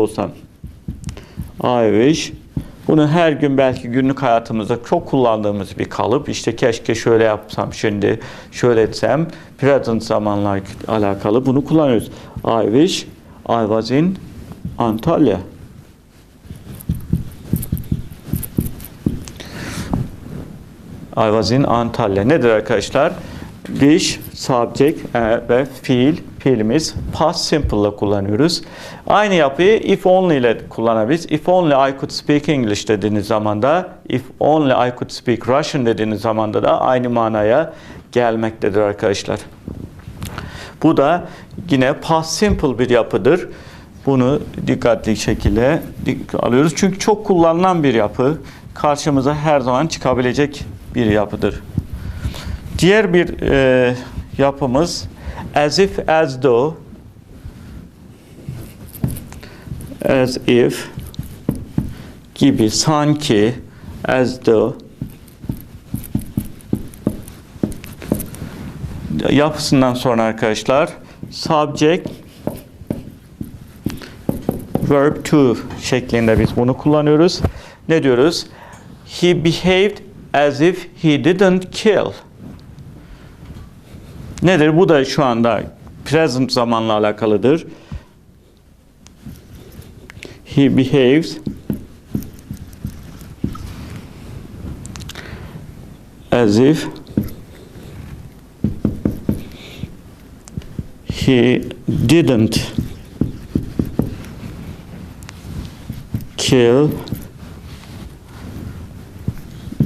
olsam. I wish. Bunu her gün belki günlük hayatımızda çok kullandığımız bir kalıp. İşte keşke şöyle yapsam şimdi, şöyle etsem. Present zamanla alakalı bunu kullanıyoruz. I wish I was in Antalya. I was in Antalya. Nedir arkadaşlar? Wish, subject e, ve fiil, fiilimiz past simple ile kullanıyoruz. Aynı yapıyı if only ile kullanabiliriz. If only I could speak English dediğiniz zaman da, if only I could speak Russian dediğiniz zaman da aynı manaya gelmektedir arkadaşlar. Bu da yine past simple bir yapıdır. Bunu dikkatli şekilde alıyoruz. Çünkü çok kullanılan bir yapı. Karşımıza her zaman çıkabilecek bir yapıdır. Diğer bir e, yapımız as if as though as if gibi sanki as though yapısından sonra arkadaşlar subject verb to şeklinde biz bunu kullanıyoruz. Ne diyoruz? He behaved as if he didn't kill. Nedir? Bu da şu anda present zamanla alakalıdır. He behaves as if he didn't kill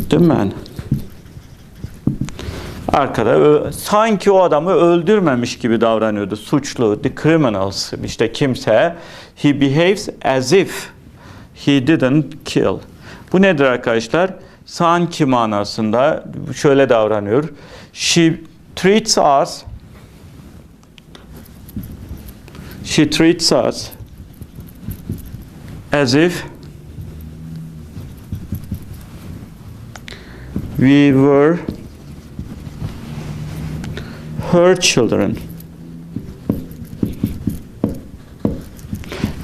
the man. Arkada sanki o adamı öldürmemiş gibi davranıyordu. Suçlu, the criminals, işte kimse. He behaves as if he didn't kill. Bu nedir arkadaşlar? Sanki manasında şöyle davranıyor. She treats us She treats us as if we were her children.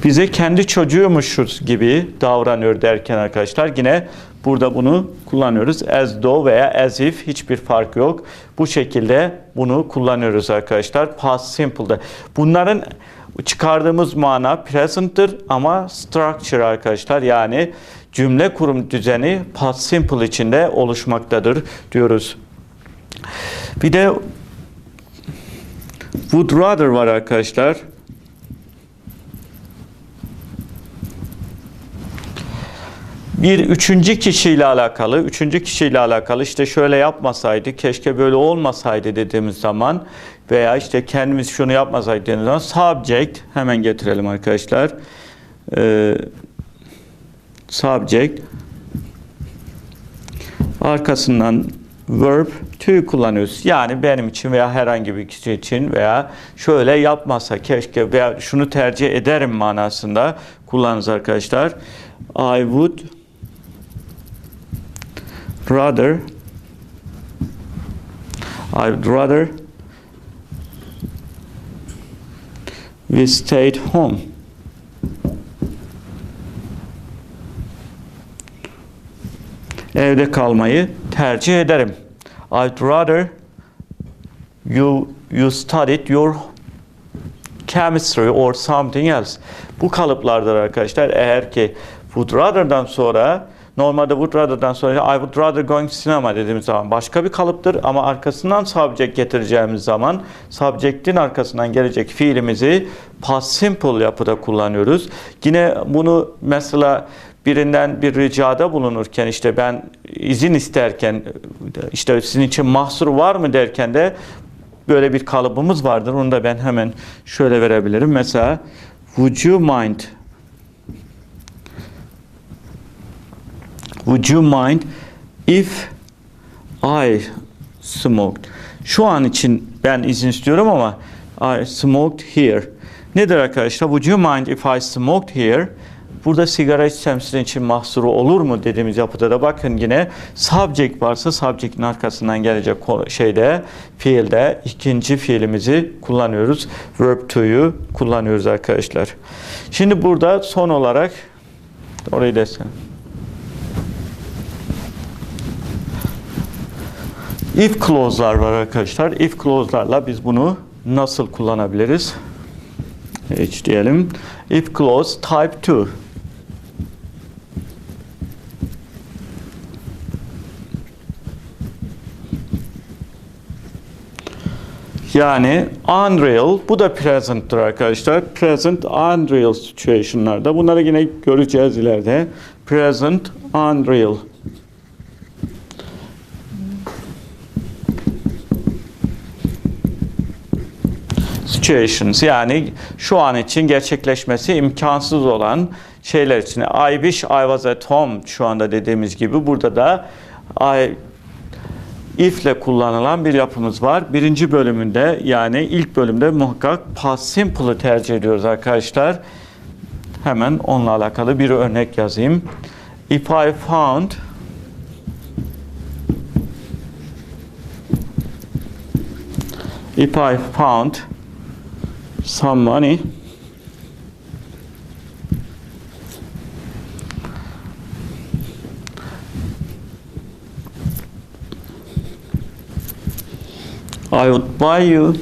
Bize kendi çocuğumuşuz gibi davranıyor derken arkadaşlar yine burada bunu kullanıyoruz. As though veya as if hiçbir fark yok. Bu şekilde bunu kullanıyoruz arkadaşlar. Past simple'da. Bunların çıkardığımız mana present'tır ama structure arkadaşlar yani cümle kurum düzeni past simple içinde oluşmaktadır diyoruz. Bir de would rather var arkadaşlar. Bir üçüncü kişiyle alakalı, üçüncü kişiyle alakalı işte şöyle yapmasaydı, keşke böyle olmasaydı dediğimiz zaman veya işte kendimiz şunu yapmasaydı dediğimiz zaman subject hemen getirelim arkadaşlar. Ee, subject arkasından verb to kullanıyoruz. Yani benim için veya herhangi bir kişi için veya şöyle yapmasa keşke veya şunu tercih ederim manasında kullanırız arkadaşlar. I would rather I would rather we stayed home. Evde kalmayı tercih ederim. I'd rather you you studied your chemistry or something else. Bu kalıplardır arkadaşlar. Eğer ki would rather'dan sonra normalde would rather'dan sonra I would rather going to cinema dediğimiz zaman başka bir kalıptır ama arkasından subject getireceğimiz zaman subject'in arkasından gelecek fiilimizi past simple yapıda kullanıyoruz. Yine bunu mesela birinden bir ricada bulunurken işte ben izin isterken işte sizin için mahsur var mı derken de böyle bir kalıbımız vardır. Onu da ben hemen şöyle verebilirim. Mesela would you mind Would you mind if I smoked? Şu an için ben izin istiyorum ama I smoked here. Nedir arkadaşlar? Would you mind if I smoked here? Burada sigara içsem sizin için mahsuru olur mu dediğimiz yapıda da bakın yine subject varsa subject'in arkasından gelecek şeyde fiilde ikinci fiilimizi kullanıyoruz. Verb to'yu kullanıyoruz arkadaşlar. Şimdi burada son olarak orayı desene. If clause'lar var arkadaşlar. If clause'larla biz bunu nasıl kullanabiliriz? H diyelim. If clause type 2. Yani unreal, bu da present'tir arkadaşlar. Present unreal situation'larda. Bunları yine göreceğiz ileride. Present unreal. situations yani şu an için gerçekleşmesi imkansız olan şeyler için. I wish I was at home şu anda dediğimiz gibi burada da I if ile kullanılan bir yapımız var. Birinci bölümünde yani ilk bölümde muhakkak past simple'ı tercih ediyoruz arkadaşlar. Hemen onunla alakalı bir örnek yazayım. If I found If I found some money I would buy you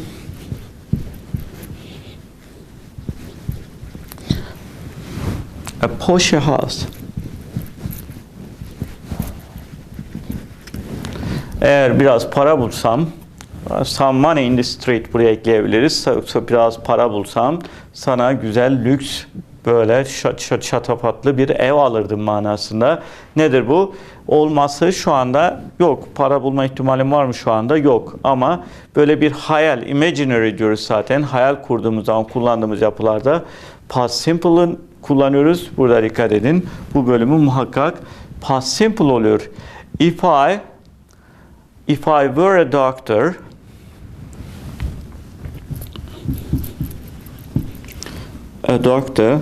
a Porsche house. Eğer biraz para bulsam, some money in the street buraya ekleyebiliriz. Biraz para bulsam sana güzel lüks böyle şat, şat, şatafatlı bir ev alırdım manasında. Nedir bu? Olması şu anda yok. Para bulma ihtimalim var mı şu anda? Yok. Ama böyle bir hayal, imaginary diyoruz zaten. Hayal kurduğumuz zaman kullandığımız yapılarda past simple'ın kullanıyoruz. Burada dikkat edin. Bu bölümü muhakkak past simple oluyor. If I if I were a doctor a doctor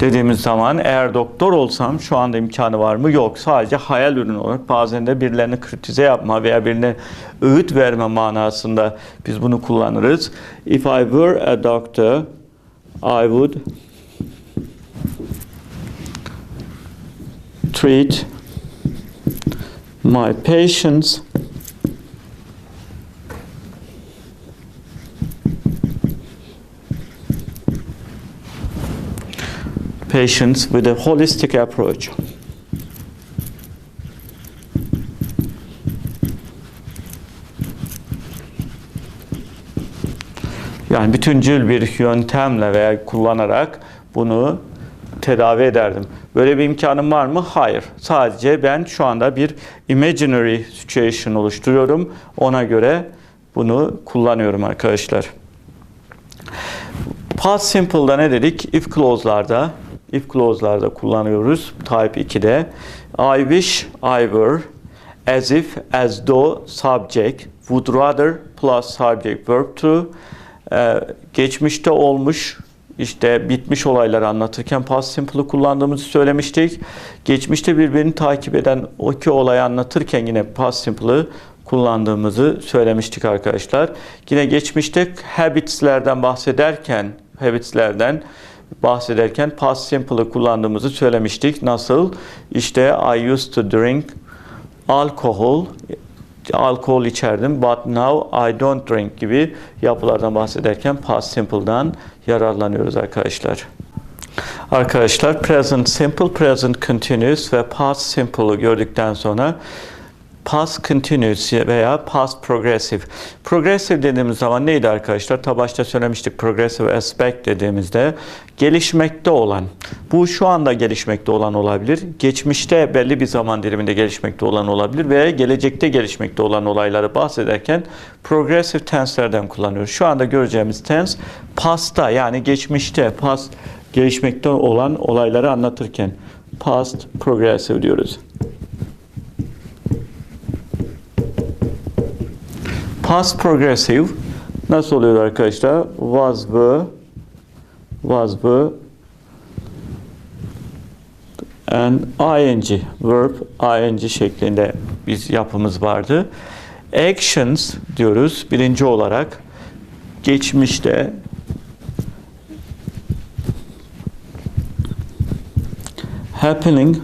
dediğimiz zaman eğer doktor olsam şu anda imkanı var mı? Yok. Sadece hayal ürünü olarak bazen de birilerini kritize yapma veya birine öğüt verme manasında biz bunu kullanırız. If I were a doctor, I would treat my patients patients with a holistic approach. Yani bütüncül bir yöntemle veya kullanarak bunu tedavi ederdim. Böyle bir imkanım var mı? Hayır. Sadece ben şu anda bir imaginary situation oluşturuyorum. Ona göre bunu kullanıyorum arkadaşlar. Past Simple'da ne dedik? If clause'larda if clause'larda kullanıyoruz. Type 2'de. I wish I were as if as though subject would rather plus subject verb to ee, geçmişte olmuş işte bitmiş olayları anlatırken past simple'ı kullandığımızı söylemiştik. Geçmişte birbirini takip eden o iki olayı anlatırken yine past simple'ı kullandığımızı söylemiştik arkadaşlar. Yine geçmişte habits'lerden bahsederken habits'lerden bahsederken past simple'ı kullandığımızı söylemiştik. Nasıl? İşte I used to drink alcohol alkol içerdim but now I don't drink gibi yapılardan bahsederken past simple'dan yararlanıyoruz arkadaşlar. Arkadaşlar present simple, present continuous ve past simple'ı gördükten sonra past continuous veya past progressive. Progressive dediğimiz zaman neydi arkadaşlar? Ta başta söylemiştik progressive aspect dediğimizde gelişmekte olan. Bu şu anda gelişmekte olan olabilir. Geçmişte belli bir zaman diliminde gelişmekte olan olabilir veya gelecekte gelişmekte olan olayları bahsederken progressive tense'lerden kullanıyoruz. Şu anda göreceğimiz tense past'ta yani geçmişte past gelişmekte olan olayları anlatırken past progressive diyoruz. Past progressive nasıl oluyor arkadaşlar? Was were was were and ing verb ing şeklinde biz yapımız vardı. Actions diyoruz birinci olarak geçmişte happening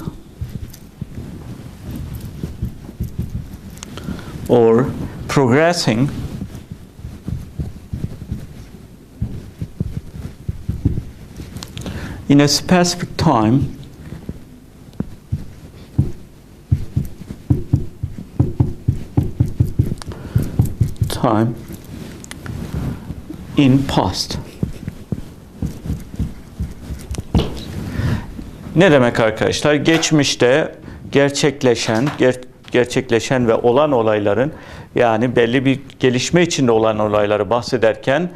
or progressing in a specific time time in past. Ne demek arkadaşlar? Geçmişte gerçekleşen, ger- gerçekleşen ve olan olayların yani belli bir gelişme içinde olan olayları bahsederken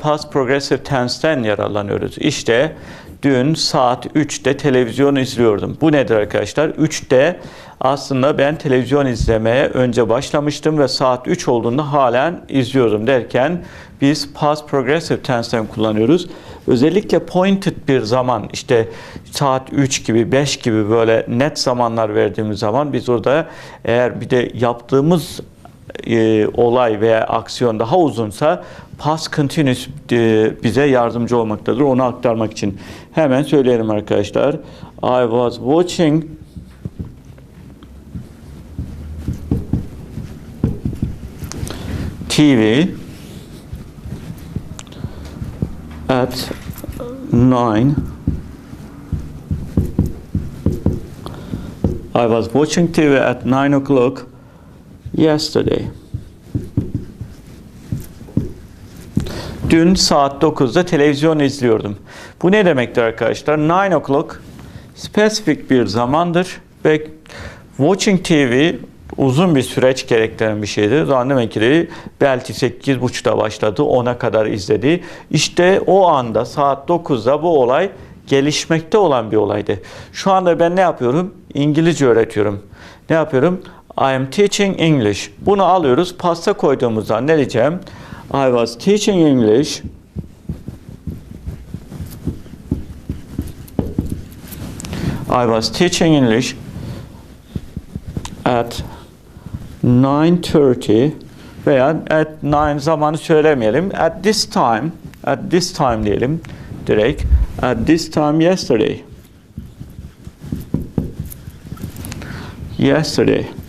past progressive tense'ten yararlanıyoruz. İşte dün saat 3'te televizyon izliyordum. Bu nedir arkadaşlar? 3'te aslında ben televizyon izlemeye önce başlamıştım ve saat 3 olduğunda halen izliyorum derken biz past progressive tense'ten kullanıyoruz. Özellikle pointed bir zaman işte saat 3 gibi 5 gibi böyle net zamanlar verdiğimiz zaman biz orada eğer bir de yaptığımız e, olay veya aksiyon daha uzunsa past continuous e, bize yardımcı olmaktadır. Onu aktarmak için hemen söyleyelim arkadaşlar. I was watching TV at 9 I was watching TV at 9 o'clock yesterday. Dün saat 9'da televizyon izliyordum. Bu ne demektir arkadaşlar? 9 o'clock spesifik bir zamandır ve watching TV uzun bir süreç gerektiren bir demek ki belki 8.30'da başladı, 10'a kadar izledi. İşte o anda saat 9'da bu olay gelişmekte olan bir olaydı. Şu anda ben ne yapıyorum? İngilizce öğretiyorum. Ne yapıyorum? I am teaching English. Bunu alıyoruz. Pasta koyduğumuzda ne diyeceğim? I was teaching English. I was teaching English at 9.30 veya at 9 zamanı söylemeyelim. At this time, at this time diyelim direkt. At this time yesterday. Yesterday.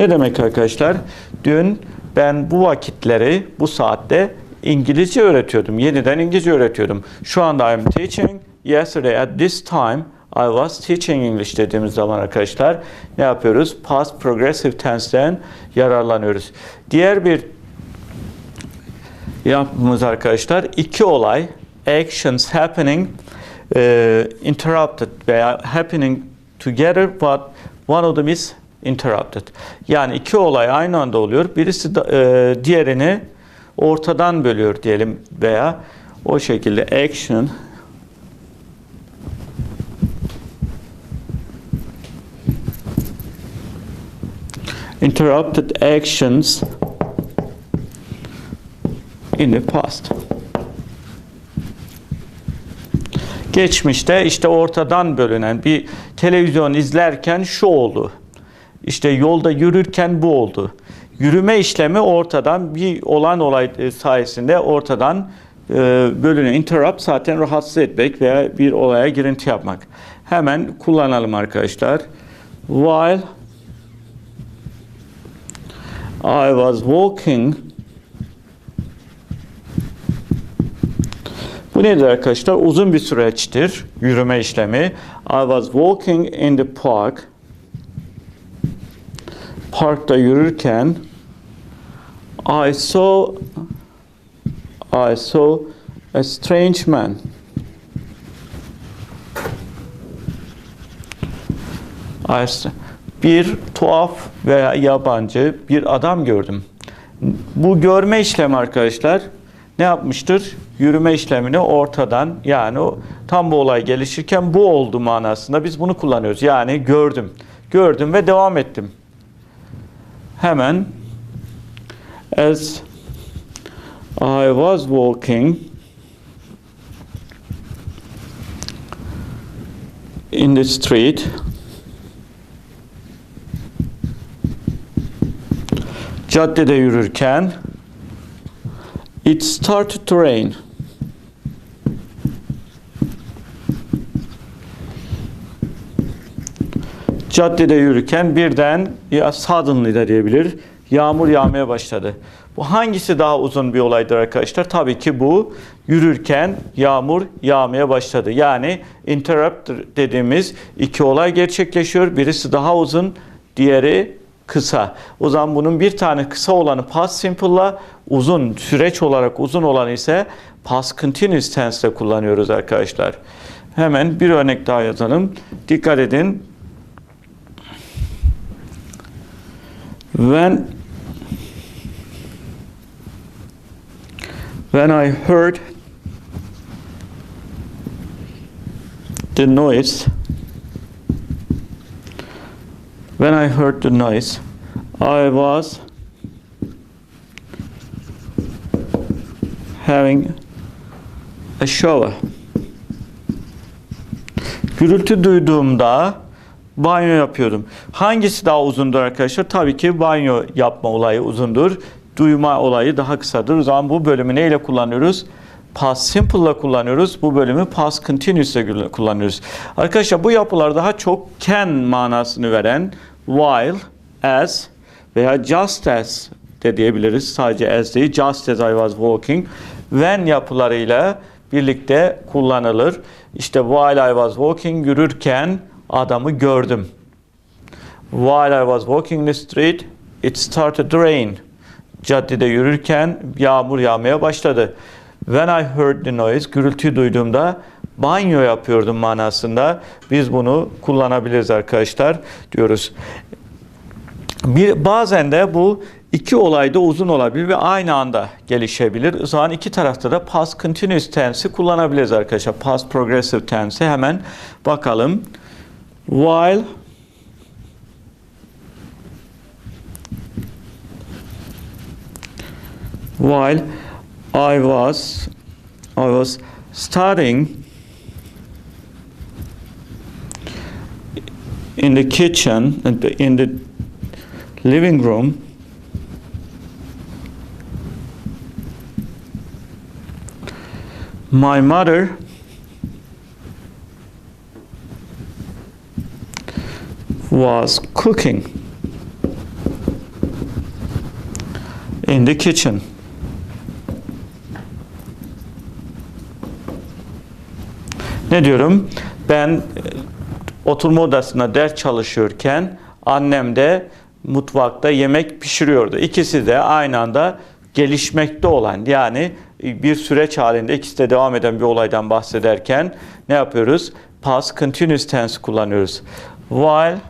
Ne demek arkadaşlar? Dün ben bu vakitleri bu saatte İngilizce öğretiyordum. Yeniden İngilizce öğretiyordum. Şu anda I'm teaching. Yesterday at this time I was teaching English dediğimiz zaman arkadaşlar ne yapıyoruz? Past progressive tense'den yararlanıyoruz. Diğer bir yapımız arkadaşlar iki olay actions happening e, interrupted veya happening together but one of them is interrupted. Yani iki olay aynı anda oluyor. Birisi da, e, diğerini ortadan bölüyor diyelim veya o şekilde action interrupted actions in the past. Geçmişte işte ortadan bölünen bir televizyon izlerken şu oldu. İşte yolda yürürken bu oldu. Yürüme işlemi ortadan bir olan olay e, sayesinde ortadan e, bölünen interrupt zaten rahatsız etmek veya bir olaya girinti yapmak. Hemen kullanalım arkadaşlar. While I was walking Bu nedir arkadaşlar? Uzun bir süreçtir yürüme işlemi. I was walking in the park. Parkta yürürken I saw I saw a strange man. I bir tuhaf veya yabancı bir adam gördüm. Bu görme işlemi arkadaşlar ne yapmıştır? Yürüme işlemini ortadan yani tam bu olay gelişirken bu oldu manasında biz bunu kullanıyoruz. Yani gördüm. Gördüm ve devam ettim. Hemen as I was walking in the street caddede yürürken it started to rain. Caddede yürürken birden ya suddenly de diyebilir. Yağmur yağmaya başladı. Bu hangisi daha uzun bir olaydır arkadaşlar? Tabii ki bu yürürken yağmur yağmaya başladı. Yani interrupt dediğimiz iki olay gerçekleşiyor. Birisi daha uzun, diğeri kısa. O zaman bunun bir tane kısa olanı past simple'la uzun süreç olarak uzun olan ise past continuous tense'le kullanıyoruz arkadaşlar. Hemen bir örnek daha yazalım. Dikkat edin. When when I heard the noise when I heard the noise I was having a shower. Gürültü duyduğumda banyo yapıyordum. Hangisi daha uzundur arkadaşlar? Tabii ki banyo yapma olayı uzundur. Duyma olayı daha kısadır. O zaman bu bölümü neyle kullanıyoruz? Past simple ile kullanıyoruz. Bu bölümü past continuous ile kullanıyoruz. Arkadaşlar bu yapılar daha çok can manasını veren while, as veya just as de diyebiliriz. Sadece as değil. Just as I was walking. When yapılarıyla birlikte kullanılır. İşte while I was walking yürürken adamı gördüm. While I was walking the street it started to rain. Caddede yürürken yağmur yağmaya başladı. When I heard the noise gürültü duyduğumda banyo yapıyordum manasında biz bunu kullanabiliriz arkadaşlar diyoruz. Bir, bazen de bu iki olay da uzun olabilir ve aynı anda gelişebilir. O zaman iki tarafta da past continuous tense'i kullanabiliriz arkadaşlar. Past progressive tense'i hemen bakalım. While while I was I was studying in the kitchen and in the living room. My mother was cooking in the kitchen ne diyorum ben e, oturma odasında ders çalışıyorken annem de mutfakta yemek pişiriyordu. İkisi de aynı anda gelişmekte olan yani bir süreç halinde ikisi de devam eden bir olaydan bahsederken ne yapıyoruz? Past continuous tense kullanıyoruz. While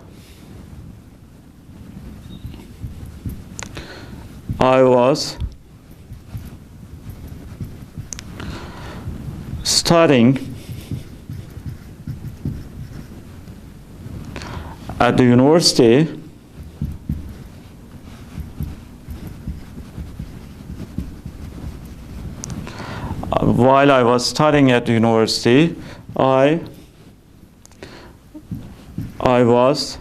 I was studying at the university while I was studying at the university, I I was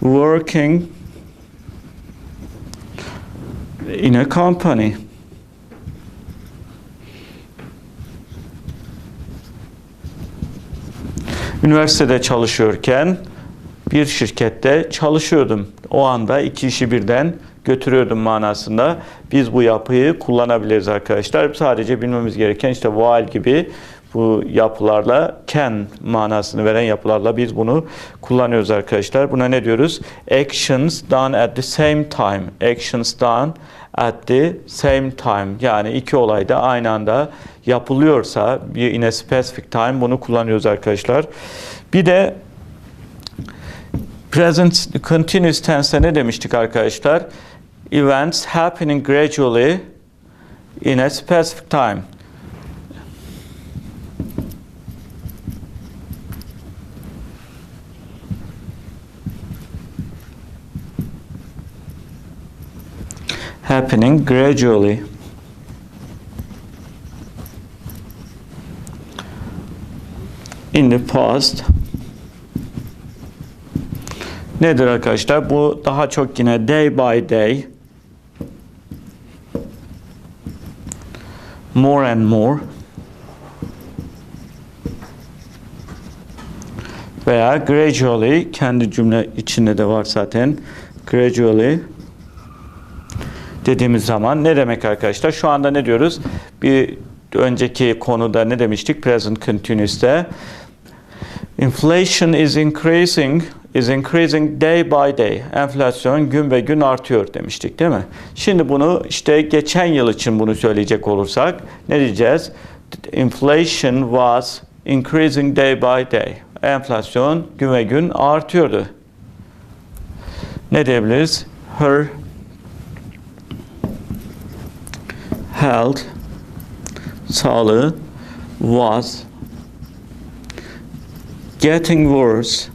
working in a company. Üniversitede çalışıyorken bir şirkette çalışıyordum. O anda iki işi birden götürüyordum manasında. Biz bu yapıyı kullanabiliriz arkadaşlar. Sadece bilmemiz gereken işte while gibi bu yapılarla can manasını veren yapılarla biz bunu kullanıyoruz arkadaşlar. Buna ne diyoruz? Actions done at the same time. Actions done at the same time. Yani iki olay da aynı anda yapılıyorsa bir in a specific time bunu kullanıyoruz arkadaşlar. Bir de present continuous tense ne demiştik arkadaşlar? Events happening gradually in a specific time. Happening gradually. In the past. Nedir arkadaşlar? Bu daha çok yine day by day. More and more. veya gradually kendi cümle içinde de var zaten. Gradually dediğimiz zaman ne demek arkadaşlar? Şu anda ne diyoruz? Bir önceki konuda ne demiştik? Present continuous'te Inflation is increasing is increasing day by day. Enflasyon gün ve gün artıyor demiştik değil mi? Şimdi bunu işte geçen yıl için bunu söyleyecek olursak ne diyeceğiz? Inflation was increasing day by day. Enflasyon gün ve gün artıyordu. Ne diyebiliriz? Her health sağlığı was getting worse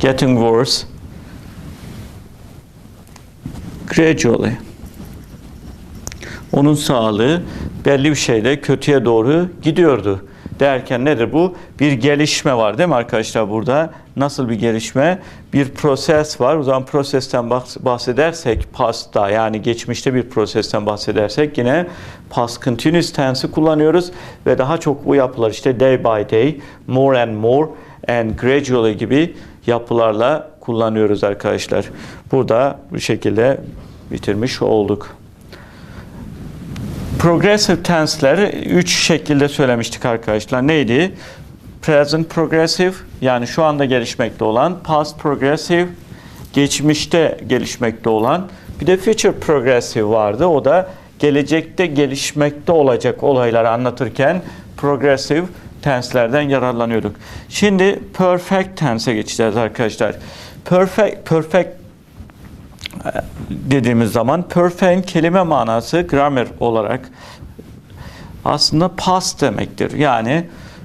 getting worse gradually onun sağlığı belli bir şeyde kötüye doğru gidiyordu. Derken nedir bu? Bir gelişme var değil mi arkadaşlar burada? Nasıl bir gelişme? Bir proses var. O zaman prosesten bahs- bahsedersek past'ta yani geçmişte bir prosesten bahsedersek yine past continuous tense'i kullanıyoruz ve daha çok bu yapılar işte day by day, more and more and gradually gibi yapılarla kullanıyoruz arkadaşlar. Burada bu şekilde bitirmiş olduk. Progressive tense'leri üç şekilde söylemiştik arkadaşlar. Neydi? Present progressive yani şu anda gelişmekte olan, past progressive geçmişte gelişmekte olan, bir de future progressive vardı. O da gelecekte gelişmekte olacak olayları anlatırken progressive tense'lerden yararlanıyorduk. Şimdi perfect tense'e geçeceğiz arkadaşlar. Perfect perfect dediğimiz zaman perfect kelime manası grammar olarak aslında past demektir. Yani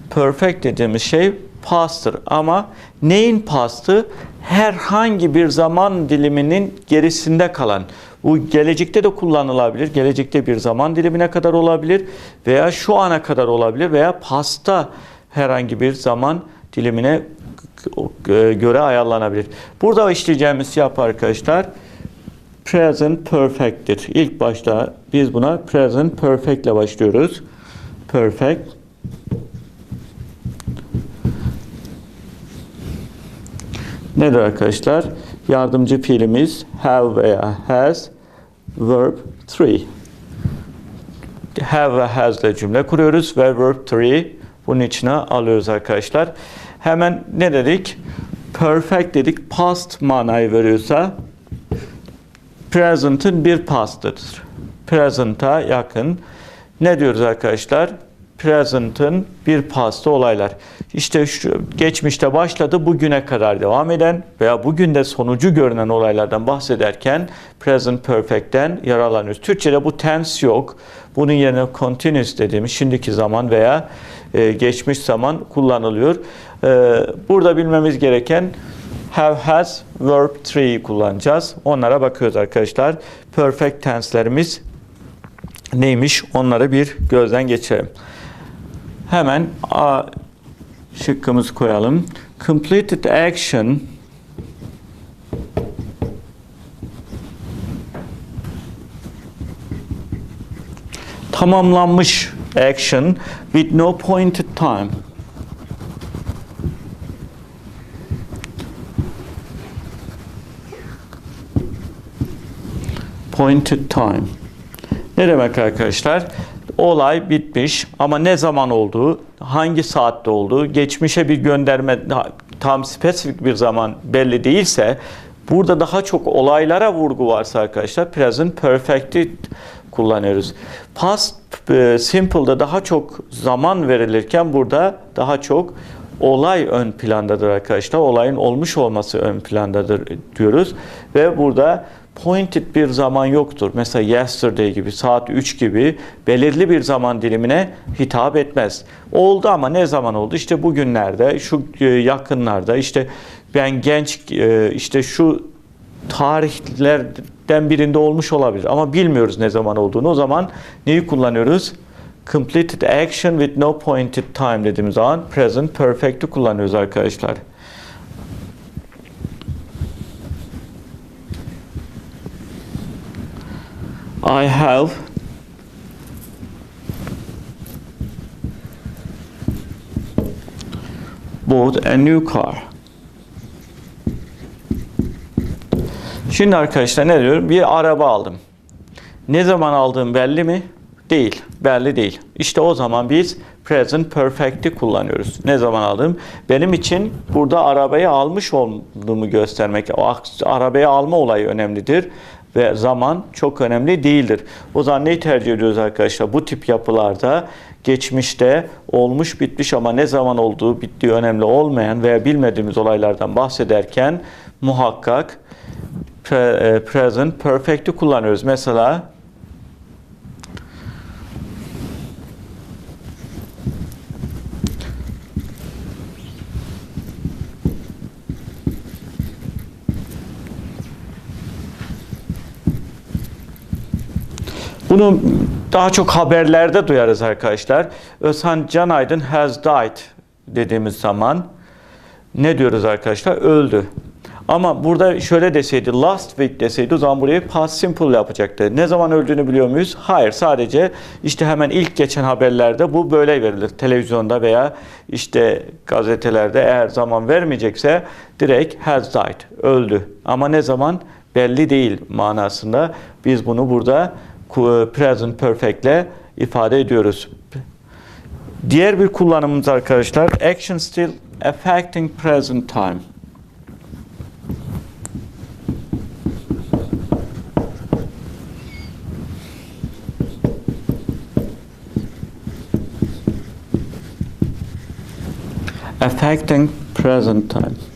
perfect dediğimiz şey past'tır ama neyin past'ı? Herhangi bir zaman diliminin gerisinde kalan. Bu gelecekte de kullanılabilir. Gelecekte bir zaman dilimine kadar olabilir veya şu ana kadar olabilir veya past'ta herhangi bir zaman dilimine göre ayarlanabilir. Burada işleyeceğimiz yapı arkadaşlar present perfect'tir. İlk başta biz buna present perfect ile başlıyoruz. Perfect. Nedir arkadaşlar? Yardımcı fiilimiz have veya has verb 3. Have ve has ile cümle kuruyoruz ve verb 3 bunun içine alıyoruz arkadaşlar. Hemen ne dedik? Perfect dedik. Past manayı veriyorsa present'ın bir past'ıdır. Present'a yakın. Ne diyoruz arkadaşlar? Present'ın bir pastı olaylar. İşte şu geçmişte başladı bugüne kadar devam eden veya bugün de sonucu görünen olaylardan bahsederken present perfect'ten yararlanıyoruz. Türkçe'de bu tense yok. Bunun yerine continuous dediğimiz şimdiki zaman veya e, geçmiş zaman kullanılıyor. E, burada bilmemiz gereken have has verb 3'yi kullanacağız. Onlara bakıyoruz arkadaşlar. Perfect tense'lerimiz neymiş? Onları bir gözden geçirelim. Hemen A şıkkımızı koyalım. Completed action tamamlanmış action with no pointed time. Pointed time. Ne demek arkadaşlar? Olay bitmiş ama ne zaman olduğu, hangi saatte olduğu, geçmişe bir gönderme tam spesifik bir zaman belli değilse burada daha çok olaylara vurgu varsa arkadaşlar present perfect'i kullanıyoruz. Past e, simple'da daha çok zaman verilirken burada daha çok olay ön plandadır arkadaşlar. Olayın olmuş olması ön plandadır diyoruz ve burada pointed bir zaman yoktur. Mesela yesterday gibi, saat 3 gibi belirli bir zaman dilimine hitap etmez. Oldu ama ne zaman oldu? İşte bugünlerde, şu e, yakınlarda, işte ben genç, e, işte şu tarihlerden birinde olmuş olabilir. Ama bilmiyoruz ne zaman olduğunu. O zaman neyi kullanıyoruz? Completed action with no pointed time dediğimiz zaman present perfect'i kullanıyoruz arkadaşlar. I have bought a new car. Şimdi arkadaşlar ne diyorum? Bir araba aldım. Ne zaman aldığım belli mi? Değil. Belli değil. İşte o zaman biz present perfect'i kullanıyoruz. Ne zaman aldım? Benim için burada arabayı almış olduğumu göstermek, o arabayı alma olayı önemlidir ve zaman çok önemli değildir. O zaman neyi tercih ediyoruz arkadaşlar? Bu tip yapılarda geçmişte olmuş bitmiş ama ne zaman olduğu bittiği önemli olmayan veya bilmediğimiz olaylardan bahsederken muhakkak e, present perfect'i kullanıyoruz. Mesela Bunu daha çok haberlerde duyarız arkadaşlar. Özhan Can Aydın has died dediğimiz zaman ne diyoruz arkadaşlar? Öldü. Ama burada şöyle deseydi last week deseydi o zaman burayı past simple yapacaktı. Ne zaman öldüğünü biliyor muyuz? Hayır. Sadece işte hemen ilk geçen haberlerde bu böyle verilir. Televizyonda veya işte gazetelerde eğer zaman vermeyecekse direkt has died. Öldü. Ama ne zaman? Belli değil manasında. Biz bunu burada present perfect ile ifade ediyoruz. Diğer bir kullanımımız arkadaşlar action still affecting present time. Affecting present time.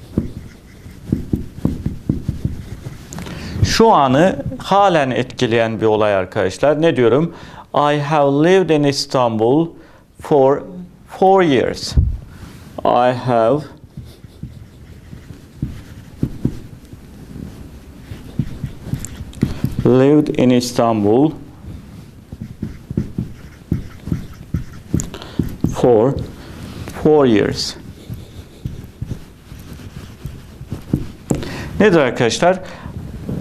Şu anı halen etkileyen bir olay arkadaşlar. Ne diyorum? I have lived in Istanbul for four years. I have lived in Istanbul for four years. Nedir arkadaşlar?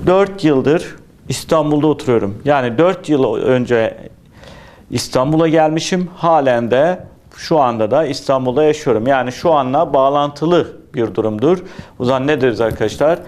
4 yıldır İstanbul'da oturuyorum. Yani 4 yıl önce İstanbul'a gelmişim. Halen de şu anda da İstanbul'da yaşıyorum. Yani şu anla bağlantılı bir durumdur. O zaman ne deriz arkadaşlar?